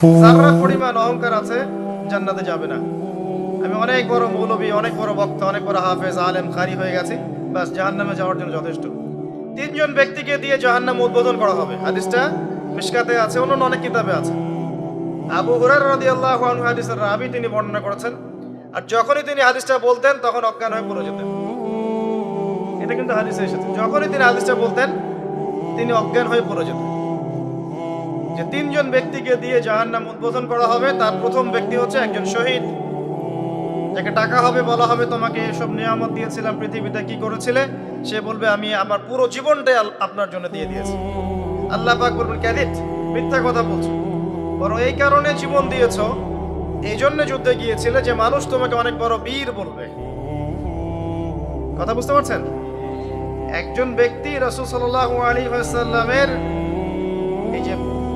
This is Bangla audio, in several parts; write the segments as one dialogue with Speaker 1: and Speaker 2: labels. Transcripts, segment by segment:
Speaker 1: যারা পরিমাণ অহংকার আছে জান্নাতে যাবে না। আমি অনেক বড় মৌলবী অনেক বড় বক্তা অনেক বড় হাফেজ আলেম খারি হয়ে গেছি। বাস জাহান্নামে যাওয়ার জন্য যথেষ্ট। তিনজন ব্যক্তিকে দিয়ে জাহান্নাম উদ্বোধন করা হবে। হাদিসটা মিশকাতে আছে অন্য অনেক কিতাবে আছে। আবু হুরার রাদিয়াল্লাহু আনহু হাদিসের রাবি তিনি বর্ণনা করেছেন। আর যখনই তিনি হাদিসটা বলতেন তখন অজ্ঞান হয়ে পড়ে যেতেন। এটা কিন্তু হাদিসে এসেছে। যখনই তিনি হাদিসটা বলতেন তিনি অজ্ঞান হয়ে পড়ে যেতেন। যে তিনজন ব্যক্তিকে দিয়ে জাহান্নাম উদ্বোধন করা হবে, তার প্রথম ব্যক্তি হচ্ছে একজন শহীদ। যাকে টাকা হবে, বলা হবে, তোমাকে এসব নিয়ামত দিয়েছিলাম, পৃথিবীতে কি করেছিলে? সে বলবে, আমি আমার পুরো জীবনটাই আপনার জন্য দিয়ে দিয়েছি। আল্লাহ পাক বলবেন ক্যাদিত মিথ্যা কথা বলছো। বরং এই কারণে জীবন দিয়েছ, এই জন্য যুদ্ধে গিয়েছিলে যে মানুষ তোমাকে অনেক বড় বীর বলবে। কথা বুঝতে পারছেন? একজন ব্যক্তি রসুল সাল্লাহ আলী সাল্লামের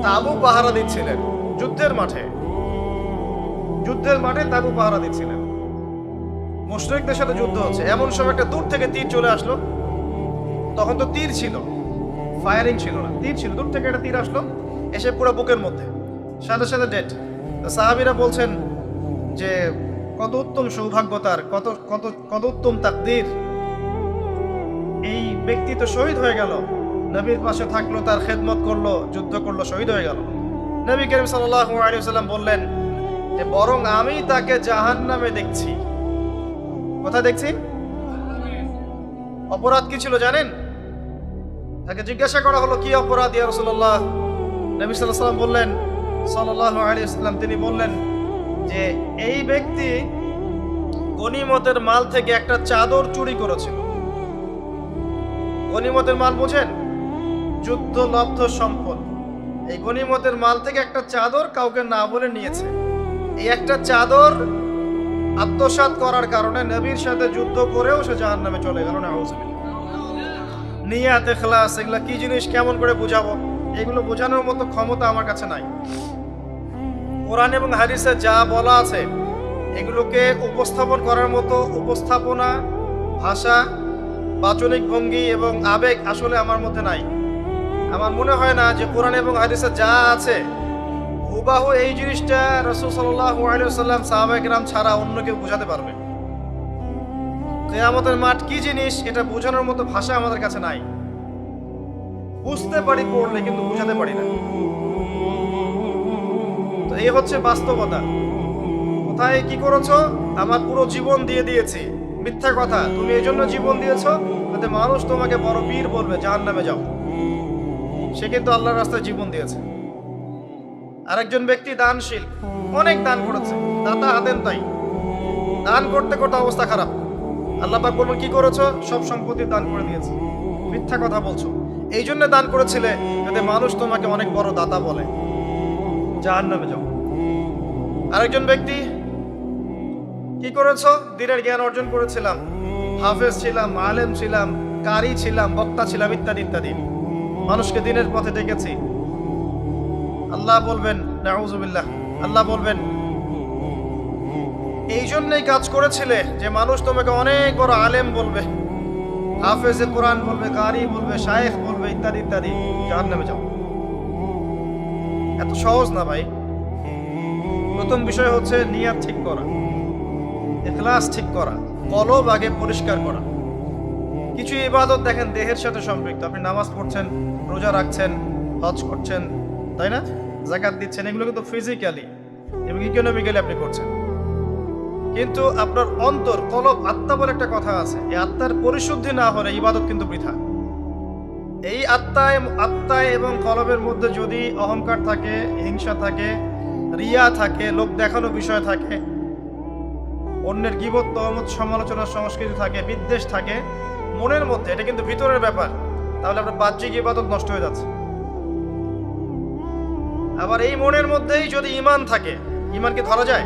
Speaker 1: তাবু পাহারা দিচ্ছিলেন। যুদ্ধের মাঠে। যুদ্ধের মাঠে তাবু পাহারা দিচ্ছিলেন। মুশরিকদের সাথে যুদ্ধ হচ্ছে। এমন সময় একটা দূর থেকে তীর চলে আসলো। তখন তো তীর ছিল। ফায়ারিং ছিল না। তীর ছিল। দূর থেকে একটা তীর আসলো এসে পুরো বুকের মধ্যে। সাথে সাথে ডেট সাহাবিরা বলছেন যে, কত উত্তম সৌভাগ্য তার। কত কত কত উত্তম তাকদীর। এই ব্যক্তি তো শহীদ হয়ে গেল। নবীর পাশে থাকল, তার খেদমত করল, যুদ্ধ করল, শহীদ হয়ে গেল। নবী করিম সাল্লাম বললেন যে, বরং আমি তাকে জাহান নামে দেখছি। কোথায় দেখছি? অপরাধ কি ছিল জানেন? তাকে জিজ্ঞাসা করা হলো, কি অপরাধ? ইয়া রসুল্লাহ নবী সাল্লাম বললেন সাল্লাহ আলিয়াল্লাম তিনি বললেন যে, এই ব্যক্তি গনিমতের মাল থেকে একটা চাদর চুরি করেছিল। গনিমতের মাল বোঝেন? যুদ্ধ লব্ধ সম্পদ। এই গনিমতের মাল থেকে একটা চাদর কাউকে না বলে নিয়েছে। এই একটা চাদর আত্মসাৎ করার কারণে নবীর সাথে যুদ্ধ করেও সে জাহান নামে চলে গেল না নিয়াতে খেলাস এগুলা কি জিনিস, কেমন করে বুঝাবো? এগুলো বোঝানোর মতো ক্ষমতা আমার কাছে নাই। কোরআন এবং হাদিসে যা বলা আছে, এগুলোকে উপস্থাপন করার মতো উপস্থাপনা, ভাষা, বাচনিক ভঙ্গি এবং আবেগ আসলে আমার মধ্যে নাই। আমার মনে হয় না যে কোরআন এবং হাদিসে যা আছে, হুবাহু এই জিনিসটা রসুল সাল্লাহ আলিয়াল্লাম সাহাবাহিক রাম ছাড়া অন্য কেউ বোঝাতে পারবে। কেয়ামতের মাঠ কি জিনিস, এটা বোঝানোর মতো ভাষা আমাদের কাছে নাই। বুঝতে পারি পড়লে, কিন্তু বোঝাতে পারি না। তো এই হচ্ছে বাস্তবতা। কোথায় কি করেছ? আমার পুরো জীবন দিয়ে দিয়েছি। মিথ্যা কথা, তুমি এই জন্য জীবন দিয়েছ, যাতে মানুষ তোমাকে বড় বীর বলবে জাহান নামে যাও। সে কিন্তু আল্লাহর রাস্তায় জীবন দিয়েছে। আরেকজন ব্যক্তি দানশীল, অনেক দান করেছে। দাতা হাতেন তাই। দান করতে করতে অবস্থা খারাপ। আল্লাহ পাক বলবেন, কি করেছ? সব সম্পত্তি দান করে দিয়েছে। মিথ্যা কথা বলছো। এই জন্য দান করেছিলে যাতে মানুষ তোমাকে অনেক বড় দাতা বলে। জাহান নামে যাও। আরেকজন ব্যক্তি, কি করেছ? দিনের জ্ঞান অর্জন করেছিলাম। হাফেজ ছিলাম, আলেম ছিলাম, কারি ছিলাম, বক্তা ছিলাম, ইত্যাদি ইত্যাদি। মানুষকে দিনের পথে ডেকেছি। আল্লাহ বলবেন নাউজুবিল্লাহ আল্লাহ বলবেন এই জন্যই কাজ করেছিলে যে মানুষ তোমাকে অনেক বড় আলেম বলবে। হাফেজে কোরআন বলবে, কারি বলবে, শায়েখ বলবে, ইত্যাদি ইত্যাদি। জাহান নামে যাও। এত সহজ না ভাই। প্রথম বিষয় হচ্ছে নিয়াত ঠিক করা, এখলাস ঠিক করা, কলব আগে পরিষ্কার করা। কিছু ইবাদত দেখেন, দেহের সাথে সম্পৃক্ত। আপনি নামাজ পড়ছেন, রোজা রাখছেন, হজ করছেন, তাই না? জাকাত দিচ্ছেন, এগুলো কিন্তু ফিজিক্যালি এবং ইকোনমিক্যালি আপনি করছেন। কিন্তু আপনার অন্তর, কলব, আত্মা বলে একটা কথা আছে, এই আত্মার পরিশুদ্ধি না হলে ইবাদত কিন্তু বৃথা। এই আত্মায় আত্মায় এবং কলবের মধ্যে যদি অহংকার থাকে, হিংসা থাকে, রিয়া থাকে লোক দেখানো বিষয় থাকে, অন্যের গিবত, তহমত, সমালোচনার সংস্কৃতি থাকে, বিদ্বেষ থাকে মনের মধ্যে, এটা কিন্তু ভিতরের ব্যাপার। তাহলে আপনার বাহ্যিক ইবাদত নষ্ট হয়ে যাচ্ছে। আবার এই মনের মধ্যেই যদি ইমান থাকে ইমানকে ধরা যায়,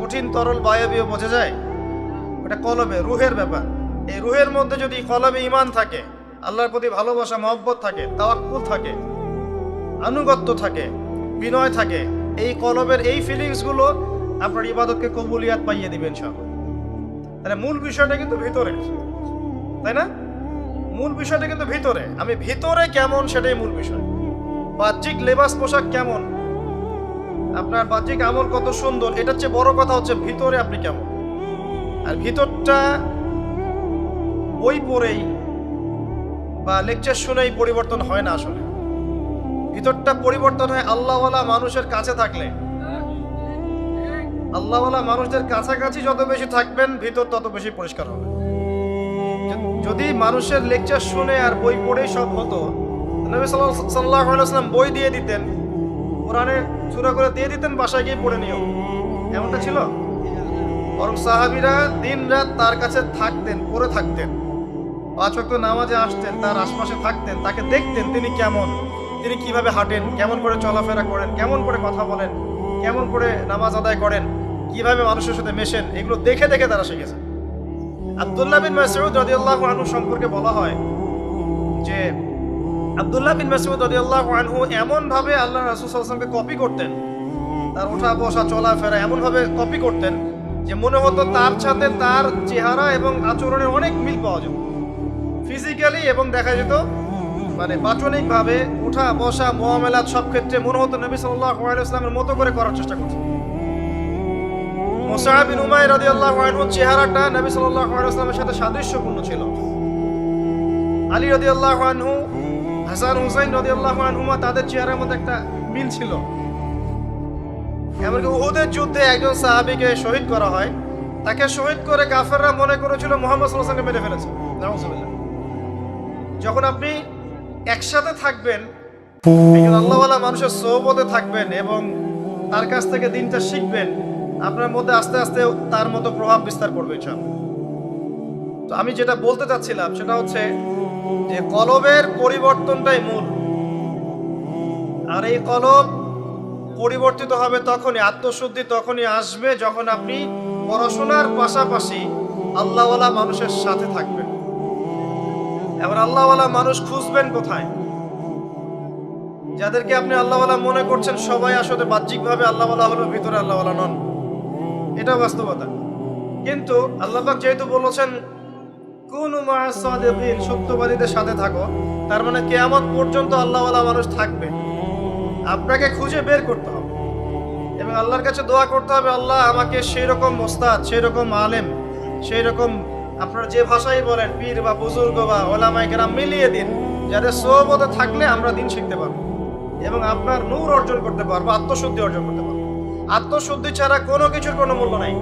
Speaker 1: কঠিন, তরল, বায়বীয় বোঝা যায় ওটা কলবে রুহের ব্যাপার। এই রুহের মধ্যে যদি কলবে ইমান থাকে, আল্লাহর প্রতি ভালোবাসা, মহব্বত থাকে, তাওয়াক্কুল থাকে, আনুগত্য থাকে, বিনয় থাকে, এই কলবের এই ফিলিংসগুলো আপনার ইবাদতকে কবুলিয়াত পাইয়ে দিবেন সব তাহলে মূল বিষয়টা কিন্তু ভিতরে তাই না? মূল বিষয়টা কিন্তু ভিতরে। আমি ভিতরে কেমন সেটাই মূল বিষয়। বাহ্যিক লেবাস পোশাক কেমন? আপনার বাহ্যিক আমল কত সুন্দর, এটার চেয়ে বড় কথা হচ্ছে ভিতরে আপনি কেমন। আর ভিতরটা বই পড়েই বা লেকচার শুনেই পরিবর্তন হয় না আসলে। ভিতরটা পরিবর্তন হয় আল্লাহওয়ালা মানুষের কাছে থাকলে। আল্লাহওয়ালা মানুষদের কাছাকাছি যত বেশি থাকবেন, ভিতর তত বেশি পরিষ্কার হবে। যদি মানুষের লেকচার শুনে আর বই পড়েই সব হতো, নবী সাল্লাহ সাল্লাম বই দিয়ে দিতেন, কোরআনে চূড়া করে দিয়ে দিতেন, বাসায় গিয়ে পড়ে নিও এমনটা ছিল? বরং সাহাবিরা দিন রাত তার কাছে থাকতেন, পড়ে থাকতেন। পাঁচ ওয়াক্ত নামাজে আসতেন, তার আশপাশে থাকতেন, তাকে দেখতেন তিনি কেমন, তিনি কীভাবে হাঁটেন, কেমন করে চলাফেরা করেন, কেমন করে কথা বলেন, কেমন করে নামাজ আদায় করেন, কীভাবে মানুষের সাথে মেশেন, এগুলো দেখে দেখে তারা শিখেছে। আব্দুল্লাহ বিন মাসউদ রাদিয়াল্লাহু আনহু সম্পর্কে বলা হয় যে আব্দুল্লাহ বিন মাসউদ রাদিয়াল্লাহু আনহু এমন ভাবে আল্লাহ রাসূল সাল্লাল্লাহু কপি করতেন। তার ওঠা বসা চলাফেরা এমন ভাবে কপি করতেন যে মনে হতো তার সাথে তার চেহারা এবং আচরণের অনেক মিল পাওয়া যেত। ফিজিক্যালি এবং দেখা যেত মানে বাচনিকভাবে উঠা বসা মোয়ামেলাত সব ক্ষেত্রে মনে হতো নবী সাল্লাল্লাহু আলাইহি ওয়াসাল্লামের মতো করে করার চেষ্টা করছে উমাইর রাদিয়াল্লাহু আনহু চেহারাটা নবী সাল্লাল্লাহু আলাইহি ওয়াসাল্লামের সাথে সাদৃশ্যপূর্ণ ছিল। আলী রাদিয়াল্লাহু আনহু, হাসান হুসাইন রাদিয়াল্লাহু আনহুমা তাদের চেহারার মধ্যে একটা মিল ছিল। এমনকি উহুদের যুদ্ধে একজন সাহাবীকে শহীদ করা হয়। তাকে শহীদ করে কাফেররা মনে করেছিল মোহাম্মদ সাল্লাল্লাহু মেরে ফেলেছে। যখন আপনি একসাথে থাকবেন আল্লাহওয়ালা মানুষের সোহবতে থাকবেন এবং তার কাছ থেকে দিনটা শিখবেন আপনার মধ্যে আস্তে আস্তে তার মতো প্রভাব বিস্তার করবে, ইনশাআল্লাহ। তো আমি যেটা বলতে চাচ্ছিলাম সেটা হচ্ছে যে কলবের পরিবর্তনটাই মূল। আর এই কলব পরিবর্তিত হবে তখনই, আত্মশুদ্ধি তখনই আসবে যখন আপনি পড়াশোনার পাশাপাশি আল্লাহওয়ালা মানুষের সাথে থাকবেন। এবার আল্লাহওয়ালা মানুষ খুঁজবেন কোথায়? যাদেরকে আপনি আল্লাহওয়ালা মনে করছেন সবাই আসলে বাহ্যিকভাবে আল্লাহওয়ালা হলো ভিতরে আল্লাহওয়ালা নন। এটা বাস্তবতা। কিন্তু আল্লাহবাক যেহেতু বলেছেন, কোন সত্যবাদীদের সাথে থাকো। তার মানে কেয়ামত পর্যন্ত আল্লাহওয়ালা মানুষ থাকবে। আপনাকে খুঁজে বের করতে হবে। এবং আল্লাহর কাছে দোয়া করতে হবে, আল্লাহ আমাকে সেই রকম মোস্তাদ সেই রকম আলেম সেই রকম আপনারা যে ভাষাই বলেন, পীর বা বুজুর্গ বা ওলামাই কেরাম মিলিয়ে দিন, যাদের সোহবতে থাকলে আমরা দিন শিখতে পারব এবং আপনার নূর অর্জন করতে পারব, আত্মশুদ্ধি অর্জন করতে পারব। আত্মশুদ্ধি ছাড়া কোনো কিছুর কোনো মূল্য নাই।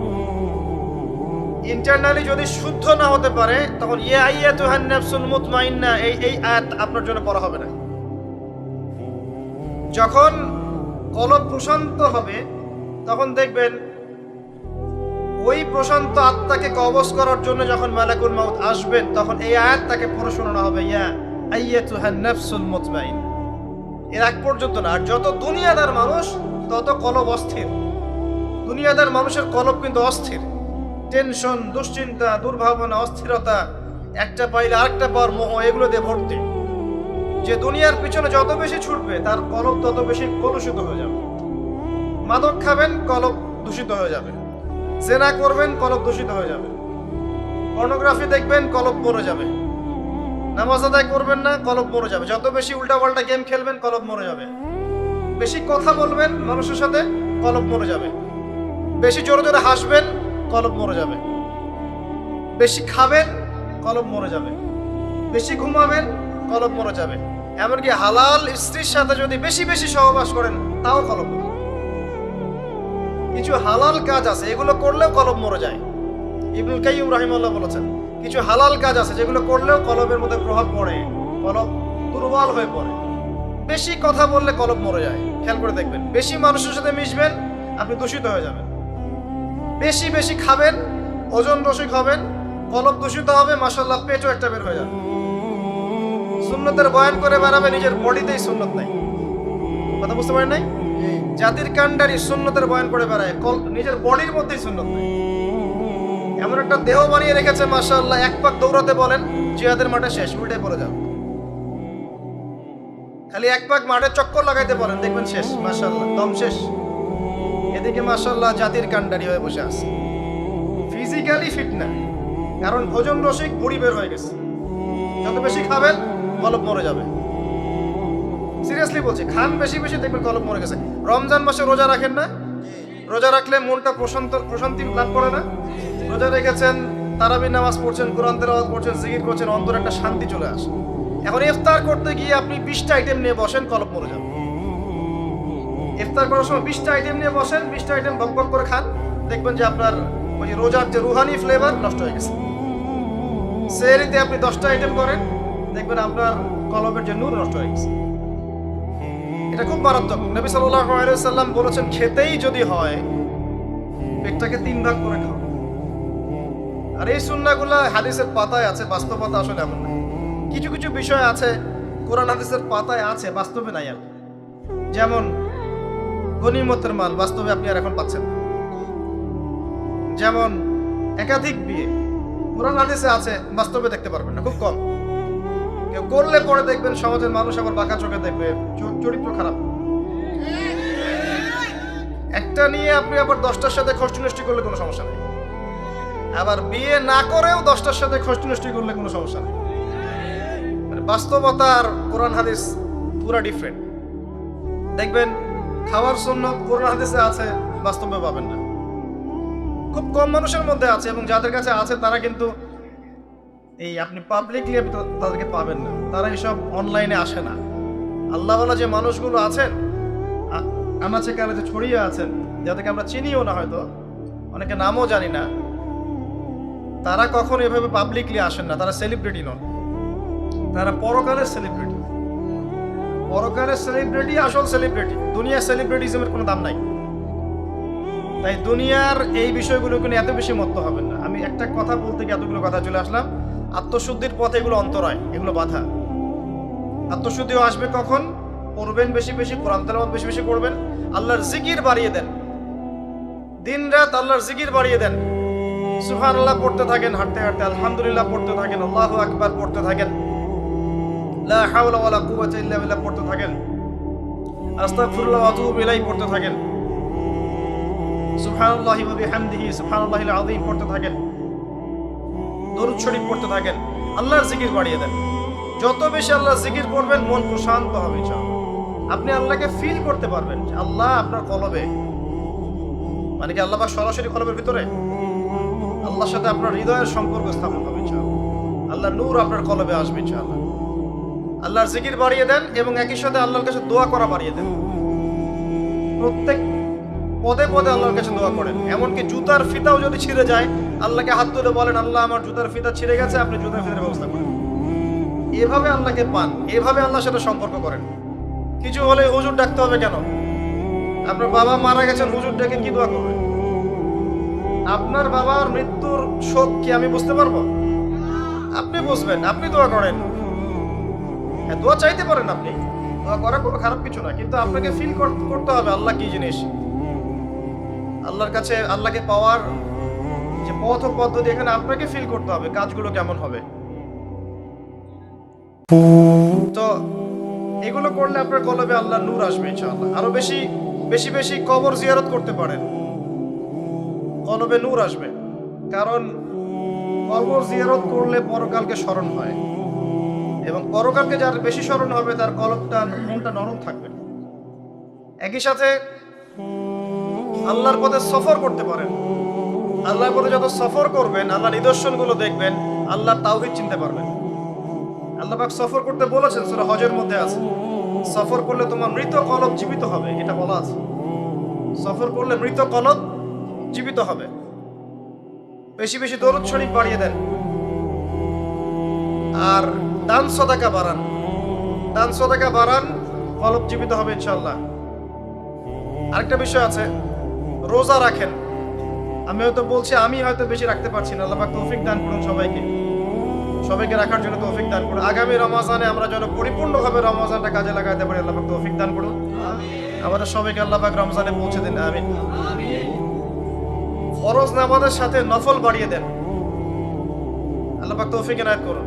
Speaker 1: ইন্টারনালি যদি শুদ্ধ না হতে পারে, তখন ইয়া আইয়া তুহান নাফসুল মুতমাইন্না, এই এই আয়াত আপনার জন্য পড়া হবে না। যখন কলব প্রশান্ত হবে, তখন দেখবেন ওই প্রশান্ত আত্মাকে কবজ করার জন্য যখন মালাকুল মাউত আসবেন, তখন এই আয়াত তাকে পড়ে শোনানো হবে, ইয়া আইয়াতুহান নাফসুল মুতমাইন। এর এক পর্যন্ত না, আর যত দুনিয়াদার মানুষ তত কলব অস্থির। দুনিয়াদার মানুষের কলব কিন্তু অস্থির। টেনশন, দুশ্চিন্তা, দুর্ভাবনা, অস্থিরতা, একটা পাইলে আরেকটা পাওয়ার মোহ, এগুলো দিয়ে ভর্তি। যে দুনিয়ার পিছনে যত বেশি ছুটবে, তার কলব তত বেশি কলুষিত হয়ে যাবে। মাদক খাবেন, কলব দূষিত হয়ে যাবে। জেনা করবেন, কলব দূষিত হয়ে যাবে। পর্নোগ্রাফি দেখবেন, কলব মরে যাবে। নামাজ আদায় করবেন না, কলব মরে যাবে। যত বেশি উল্টাপাল্টা গেম খেলবেন, কলব মরে যাবে। বেশি কথা বলবেন মানুষের সাথে কলব মরে যাবে। বেশি জোরে জোরে হাসবেন কলব মরে যাবে। বেশি খাবেন কলব মরে যাবে। বেশি ঘুমাবেন কলব মরে যাবে। এমনকি হালাল স্ত্রীর সাথে যদি বেশি বেশি সহবাস করেন, তাও কলব কিছু হালাল কাজ আছে, এগুলো করলেও কলব মরে যায়। ইবনুল কাইয়ুম রাহিমাল্লাহ বলেছেন, কিছু হালাল কাজ আছে, যেগুলো করলেও কলবের মধ্যে প্রভাব পড়ে। কলব দুর্বল হয়ে পড়ে। বেশি কথা বললে কলব মরে যায়। খেয়াল করে দেখবেন, বেশি মানুষের সাথে মিশবেন, আপনি দূষিত হয়ে যাবেন। বেশি বেশি খাবেন, ওজন রসিক হবেন কলব দূষিত হবে মাসাল্লাহ পেটও একটা বের হয়ে যাবে। সুন্নতের বয়ান করে বেড়াবে, নিজের বডিতেই সুন্নত নাই। কথা বুঝতে পারেন নাই? জাতির কান্ডারি সুন্নতের বয়ান করে বেড়ায়, কল- নিজের বডির মধ্যেই সুন্নত নাই। এমন একটা দেহ বানিয়ে রেখেছে মাসাল্লাহ এক পাক দৌড়াতে বলেন, জিহাদের মাঠে শেষ, উল্টে পড়ে যাবে। খালি এক পাক মাঠে চক্কর লাগাইতে পারেন, দেখবেন শেষ মাসাল্লাহ দম শেষ। এদিকে মাসাল্লাহ জাতির কান্ডারি হয়ে বসে আছে। ফিজিক্যালি ফিট না, কারণ ভোজন রসিক বুড়ি বের হয়ে গেছে। যত বেশি খাবেন কলব মরে যাবে। সিরিয়াসলি বলছি, খান বেশি বেশি, দেখবেন কলব মরে গেছে। রমজান মাসে রোজা রাখেন না? রোজা রাখলে মনটা প্রশান্ত, প্রশান্তি লাভ করে না? রোজা রেখেছেন তারাবি নামাজ পড়ছেন, কোরআন তেলাওয়াত পড়ছেন জিকির করছেন, অন্তরে একটা শান্তি চলে আসে। এখন ইফতার করতে গিয়ে আপনি বিশটা আইটেম নিয়ে বসেন কলব মরে যাবে। ইফতার করার সময় বিশটা আইটেম নিয়ে বসেন, বিশটা আইটেম ভক বক করে খান। দেখবেন যে আপনার ওই যে রোজার যে রুহানি ফ্লেভার নষ্ট হয়ে গেছে। সেরিতে আপনি দশটা আইটেম করেন, দেখবেন আপনার কলমের যে নূর নষ্ট হয়ে গেছে। এটা খুব মারাত্মক। নবী আলাইহি সাল্লাম বলেছেন, খেতেই যদি হয়, পেটটাকে তিন ভাগ করে খাও। আর এই সুন্নাগুলো হাদিসের পাতায় আছে, বাস্তবতা আসলে এমন না। কিছু কিছু বিষয় আছে, কোরআন হাদিসের পাতায় আছে, বাস্তবে নাই আর যেমন গনিমতের মাল, বাস্তবে আপনি আর এখন পাচ্ছেন যেমন, একাধিক বিয়ে, কোরআন হাদিসে আছে, বাস্তবে দেখতে পারবেন না, খুব কম। কেউ করলে পরে দেখবেন সমাজের মানুষ আবার বাঁকা চোখে দেখবে চরিত্র খারাপ। একটা নিয়ে আপনি আবার দশটার সাথে খষ্টি করলে কোনো সমস্যা নেই। আবার বিয়ে না করেও দশটার সাথে খষ্টি করলে কোনো সমস্যা নেই। বাস্তবতা আর কোরআন হাদিস পুরা ডিফারেন্ট দেখবেন, খাওয়ার জন্য কোরআন হাদিসে আছে, বাস্তবে পাবেন না। খুব কম মানুষের মধ্যে আছে এবং যাদের কাছে আছে, তারা কিন্তু এই আপনি পাবলিকলি তাদেরকে পাবেন না। তারা এইসব অনলাইনে আসে না। আল্লাহওয়ালা যে মানুষগুলো আছেন আনাচে কানাচে ছড়িয়ে আছেন, যাদেরকে আমরা চিনিও না হয়তো, অনেকে নামও জানি না। তারা কখন এভাবে পাবলিকলি আসেন না, তারা সেলিব্রিটি নন। তারা পরকালের সেলিব্রিটি পরকালের সেলিব্রিটি আসল সেলিব্রিটি দুনিয়ার সেলিব্রিটিজমের কোনো দাম নাই। তাই দুনিয়ার এই বিষয়গুলো কিন্তু এত বেশি মত্ত হবেন না। আমি একটা কথা বলতে গিয়ে এতগুলো কথা চলে আসলাম। আত্মশুদ্ধির পথে এগুলো অন্তরায়, এগুলো বাধা। আত্মশুদ্ধিও আসবে কখন? পড়বেন বেশি বেশি, কোরআন তেলাওয়াত বেশি বেশি করবেন আল্লাহর জিকির বাড়িয়ে দেন। দিন রাত আল্লাহর জিকির বাড়িয়ে দেন। সুহান আল্লাহ পড়তে থাকেন, হাঁটতে হাঁটতে আলহামদুলিল্লাহ পড়তে থাকেন, আল্লাহ আকবার পড়তে থাকেন। লা হাওলা ওয়ালা কুওয়াতা পড়তে থাকেন। আস্তাগফিরুল্লাহ পড়তে থাকেন। সুবহানাল্লাহি ওয়া বিহামদিহি পড়তে থাকেন। দরুদ শরীফ পড়তে থাকেন। আল্লাহর জিকির বাড়িয়ে দেন। যত বেশি আল্লাহর জিকির করবেন মন প্রশান্ত হবে আপনি আল্লাহকে ফিল করতে পারবেন আল্লাহ আপনার কলবে। মানে কি আল্লাহ সরাসরি কলবের ভিতরে? আল্লাহর সাথে আপনার হৃদয়ের সম্পর্ক স্থাপন হবে আল্লাহ নূর আপনার কলবে আসবে ইনশাআল্লাহ। আল্লাহর জিকির বাড়িয়ে দেন এবং একই সাথে আল্লাহর কাছে দোয়া করা বাড়িয়ে দেন। প্রত্যেক পদে পদে আল্লাহর কাছে দোয়া করেন। এমনকি জুতার ফিতাও যদি ছিঁড়ে যায়, আল্লাহকে হাত তুলে বলেন, আল্লাহ, আমার জুতার ফিতা ছিঁড়ে গেছে, আপনি জুতার ফিতার ব্যবস্থা করেন। এভাবে আল্লাহকে পান, এভাবে আল্লাহর সাথে সম্পর্ক করেন। কিছু হলে হুজুর ডাকতে হবে কেন? আপনার বাবা মারা গেছেন, হুজুর ডেকে কি দোয়া করবেন? আপনার বাবার মৃত্যুর শোক কি আমি বুঝতে পারব? আপনি বুঝবেন, আপনি দোয়া করেন। হ্যাঁ দোয়া চাইতে পারেন আপনি। দোয়া করা কোনো খারাপ কিছু না, কিন্তু আপনাকে ফিল করতে হবে আল্লাহ কি জিনিস। আল্লাহর কাছে, আল্লাহকে পাওয়ার যে পথ পদ্ধতি, এখানে আপনাকে ফিল করতে হবে, কাজগুলো কেমন হবে। তো এগুলো করলে আপনার কলবে আল্লাহ নূর আসবে ইনশাআল্লাহ। আরও বেশি বেশি বেশি কবর জিয়ারত করতে পারেন। কলবে নূর আসবে। কারণ কবর জিয়ারত করলে পরকালকে স্মরণ হয়। এবং পরকালকে যার বেশি স্মরণ হবে, তার কলবটা মনটা নরম থাকবে। একই সাথে আল্লাহর পথে সফর করতে পারেন। আল্লাহর পথে যত সফর করবেন, আল্লাহ নিদর্শনগুলো দেখবেন, আল্লাহর তাওহিদ চিনতে পারবেন। আল্লাহ পাক সফর করতে বলেছেন সেটা হজের মধ্যে আছে। সফর করলে তোমার মৃত কলব জীবিত হবে, এটা বলা আছে। সফর করলে মৃত কলব জীবিত হবে। বেশি বেশি দরুদ শরীফ বাড়িয়ে দেন। আর দান সদাকা বাড়ান। দান সদাকা বাড়ান কলব জীবিত হবে ইনশাল্লাহ আরেকটা বিষয় আছে, রোজা রাখেন। আমি হয়তো বলছি, আমি হয়তো বেশি রাখতে পারছি না। আল্লাহ তৌফিক দান করুন সবাইকে। সবাইকে রাখার জন্য তৌফিক দান করুন। আগামী রমাজানে আমরা যেন পরিপূর্ণভাবে রমজানটা কাজে লাগাতে পারি, আল্লাহ তৌফিক দান করুন। আমাদের সবাইকে আল্লাহ রমজানে পৌঁছে দিন, আমিন। ফরজ নামাজের সাথে নফল বাড়িয়ে দেন। আল্লাহ পাক তৌফিক এনায়ত করুন।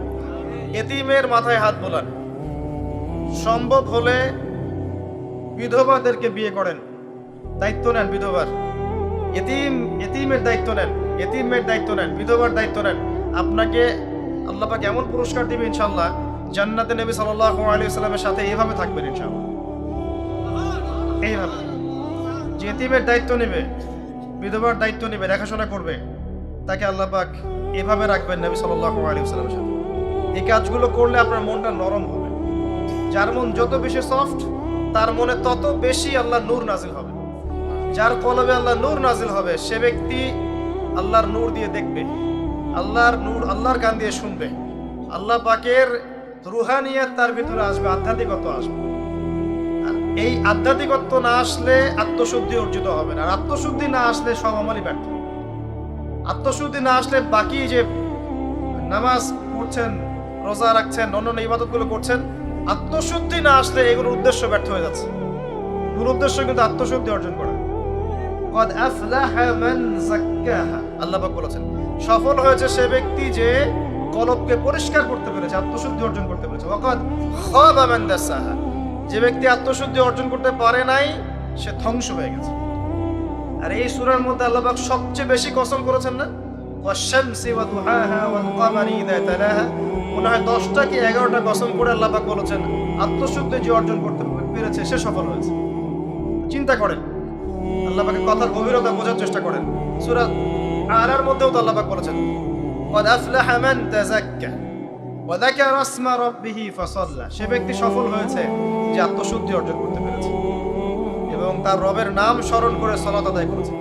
Speaker 1: এতিমের মাথায় হাত বোলান। সম্ভব হলে বিধবাদেরকে বিয়ে করেন। দায়িত্ব নেন বিধবার। এতিম, এতিমের দায়িত্ব নেন, এতিমের দায়িত্ব নেন, বিধবার দায়িত্ব নেন। আপনাকে আল্লাহ পাক এমন পুরস্কার দিবে ইনশাল্লাহ জান্নাতে নবী সাল্লাল্লাহু আলাইহি সাল্লামের সাথে এইভাবে থাকবেন ইনশাআল্লাহ। এইভাবে। যে এতিমের দায়িত্ব নেবে, বিধবার দায়িত্ব নেবে, দেখাশোনা করবে, তাকে আল্লাহ পাক এভাবে রাখবেন নবী সাল্লাল্লাহু আলাইহি ওয়াসাল্লামের সাথে। এই কাজগুলো করলে আপনার মনটা নরম হবে। যার মন যত বেশি সফট তার মনে তত বেশি আল্লাহ নূর নাজিল হবে। যার কলবে আল্লাহ নূর নাজিল হবে, সে ব্যক্তি আল্লাহর নূর দিয়ে দেখবে। আল্লাহর নূর আল্লাহর গান দিয়ে শুনবে। আল্লাহ পাকের রুহানিয়াত তার ভিতরে আসবে, আধ্যাত্মিকত্ব আসবে। এই আধ্যাত্মিকত্ব না আসলে আত্মশুদ্ধি অর্জিত হবে না। আর আত্মশুদ্ধি না আসলে সব আমারই ব্যর্থ। আত্মশুদ্ধি না আসলে বাকি যে নামাজ পড়ছেন রোজা রাখছেন, অন্যান্য ইবাদতগুলো করছেন, আত্মশুদ্ধি না আসলে এগুলোর উদ্দেশ্য ব্যর্থ হয়ে যাচ্ছে। মূল উদ্দেশ্য কিন্তু আত্মশুদ্ধি অর্জন করা। কদ আফলাহা মান যাক্কাহা। আল্লাহ পাক বলেছেন, সফল হয়েছে সে ব্যক্তি যে কলবকে পরিষ্কার করতে পেরেছে, আত্মশুদ্ধি অর্জন করতে পেরেছে। ওয়াকাদ খাবা মান দাসাহা। যে ব্যক্তি আত্মশুদ্ধি অর্জন করতে পারে নাই, সে ধ্বংস হয়ে গেছে। আর এই সূরার মধ্যে আল্লাহ পাক সবচেয়ে বেশি কসম করেছেন না? ওয়াশ-শামসি ওয়া দুহাহা ওয়াল কামারি ইযা তালাহা। মনে হয় দশটা কি এগারোটা কসম করে আল্লাপাক বলেছেন, আত্মশুদ্ধি যে অর্জন করতে পেরেছে, সে সফল হয়েছে। চিন্তা করেন আল্লাপাকে কথার গভীরতা বোঝার চেষ্টা করেন। সুরা আর মধ্যেও তো আল্লাপাক বলেছেন সে ব্যক্তি সফল হয়েছে যে আত্মশুদ্ধি অর্জন করতে পেরেছে এবং তার রবের নাম স্মরণ করে সনাত আদায় করেছে।